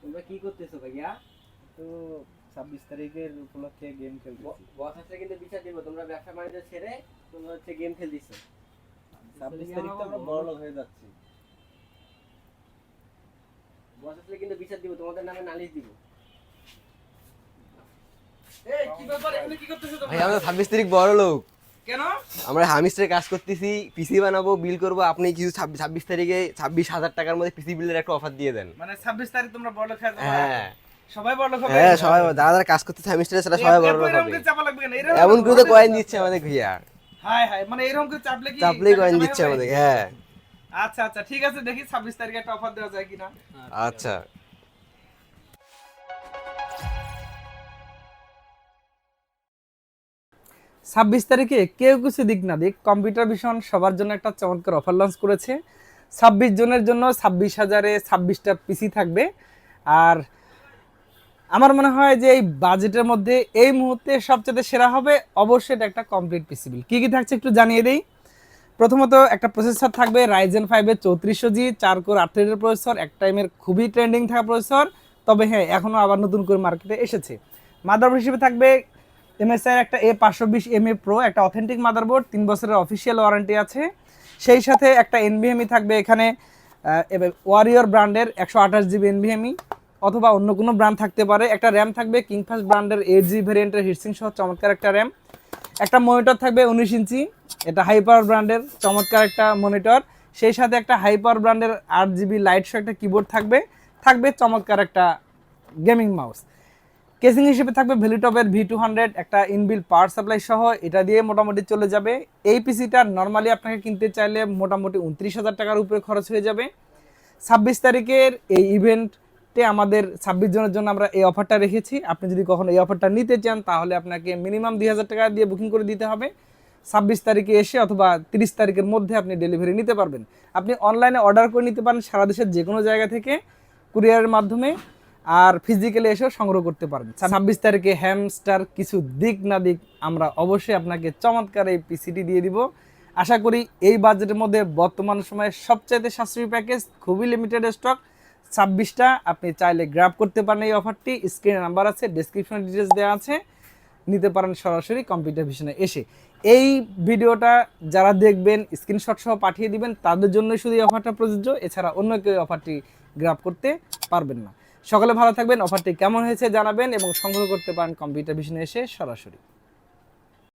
তোমরা কি করতেছো ভাইয়া? তো ছাব্বিশ তারিখের উপলক্ষে গেম খেলতেছি। বস আসলে কিন্তু বিচার দিব তোমরা ব্যবসা বাণিজ্য ছেড়ে তোমরা হচ্ছে গেম খেলতেছো। ছাব্বিশ তারিখ তো আমরা বড় লোক হয়ে যাচ্ছি। বস আসলে কিন্তু বিচার দিব তোমাদের নামে নালিশ দিব। এই কি ব্যাপার? এখানে কি করতেছো ভাই আমরা ছাব্বিশ তারিখ বড় লোক কেন? আমরা হামিস্টের কাজ করতেছি পিসি বানাবো বিল করব আপনি কিছু ছাব্বিশ তারিখে ছাব্বিশ হাজার টাকার মধ্যে পিসি বিলের একটা অফার দিয়ে দেন। মানে 26 তারিখ তোমরা বড় হ্যাঁ সবাই বড় হবে। হ্যাঁ সবাই যারা যারা কাজ করতেছে হামিস্টারে সেটা সবাই বড় হবে। করে চাপা লাগবে কেন? এরকম এমন করে তো কয়েন দিচ্ছে আমাদের ভাইয়া হাই হাই মানে এরকম করে চাপলে কি চাপলেই কয়েন দিচ্ছে আমাদের হ্যাঁ। আচ্ছা আচ্ছা ঠিক আছে দেখি 26 তারিখে একটা অফার দেওয়া যায় কিনা। আচ্ছা। ছাব্বিশ তারিখে কেউ কিছু দিক না দিক, কম্পিউটার ভিশন সবার জন্য একটা চমৎকার অফার লঞ্চ করেছে। ছাব্বিশ জনের জন্য ছাব্বিশ হাজারে ছাব্বিশটা পিসি থাকবে। আর আমার মনে হয় যে এই বাজেটের মধ্যে এই মুহূর্তে সবচেয়ে সেরা হবে, অবশ্যই এটা একটা কমপ্লিট পিসি বিল কী কী থাকছে একটু জানিয়ে দিই। প্রথমত একটা প্রসেসর থাকবে রাইজেন ফাইভের চৌত্রিশশো জি চার কোর আট থ্রেডের প্রসেসর এক টাইমের খুবই ট্রেন্ডিং থাকা প্রসেসর তবে হ্যাঁ এখনও আবার নতুন করে মার্কেটে এসেছে। মাদারবোর্ড হিসেবে থাকবে এমএসআই একটা এ পাঁচশো বিশ এম এ প্রো একটা অথেন্টিক মাদারবোর্ড তিন বছরের অফিসিয়াল ওয়ারেন্টি আছে। সেই সাথে একটা এনভিএমই থাকবে এখানে ওয়ারিয়র ব্র্যান্ডের একশো আঠাশ জিবি এনভিএমই অথবা অন্য কোনো ব্র্যান্ড থাকতে পারে। একটা র্যাম থাকবে কিংফাস্ট ব্র্যান্ডের এইট জি ভেরিয়েন্টের হিটসিং সহ চমৎকার একটা র্যাম একটা মনিটর থাকবে উনিশ ইঞ্চি, এটা হাই পাওয়ার ব্র্যান্ডের চমৎকার একটা মনিটর সেই সাথে একটা হাই পাওয়ার ব্র্যান্ডের আট জিবি লাইট সহ একটা কিবোর্ড থাকবে থাকবে চমৎকার একটা গেমিং মাউস কেসিং হিসেবে থাকবে ভ্যালিটপের ভি টু হান্ড্রেড, একটা ইনবিল পাওয়ার সাপ্লাই সহ, এটা দিয়ে মোটামুটি চলে যাবে। এই পিসিটা নর্মালি আপনাকে কিনতে চাইলে মোটামুটি উনত্রিশ হাজার টাকার উপরে খরচ হয়ে যাবে। ছাব্বিশ তারিখের এই ইভেন্টে আমাদের ছাব্বিশ জনের জন্য আমরা এই অফারটা রেখেছি। আপনি যদি কখনো এই অফারটা নিতে চান, তাহলে আপনাকে মিনিমাম দুই হাজার টাকা দিয়ে বুকিং করে দিতে হবে। ছাব্বিশ তারিখে এসে অথবা তিরিশ তারিখের মধ্যে আপনি ডেলিভারি নিতে পারবেন। আপনি অনলাইনে অর্ডার করে নিতে পারেন সারা দেশের যে কোনো জায়গা থেকে, কুরিয়ারের মাধ্যমে। আর ফিজিক্যালি এসেও সংগ্রহ করতে পারবেন। ছাব্বিশ তারিখে হ্যামস্টার কিছু দিক না দিক আমরা অবশ্যই আপনাকে চমৎকার এই পিসিটি দিয়ে দিব। আশা করি এই বাজেটের মধ্যে বর্তমান সময়ে সবচাইতে সাশ্রয়ী প্যাকেজ খুবই লিমিটেড স্টক ছাব্বিশটা আপনি চাইলে গ্র্যাব করতে পারেন এই অফারটি স্ক্রিনে নাম্বার আছে ডিসক্রিপশনে ডিটেলস দেওয়া আছে। নিতে পারেন সরাসরি কম্পিউটার ভিশনে এসে। এই ভিডিওটা যারা দেখবেন স্ক্রিনশট সহ পাঠিয়ে দিবেন, তাদের জন্য শুধু এই অফারটা প্রযোজ্য। এছাড়া অন্য কেউ অফারটি গ্র্যাব করতে পারবেন না। সকলে ভালো থাকবেন, অফারটি কেমন হয়েছে জানাবেন এবং সংগ্রহ করতে পারেন কম্পিউটার ভিশনে এসে সরাসরি।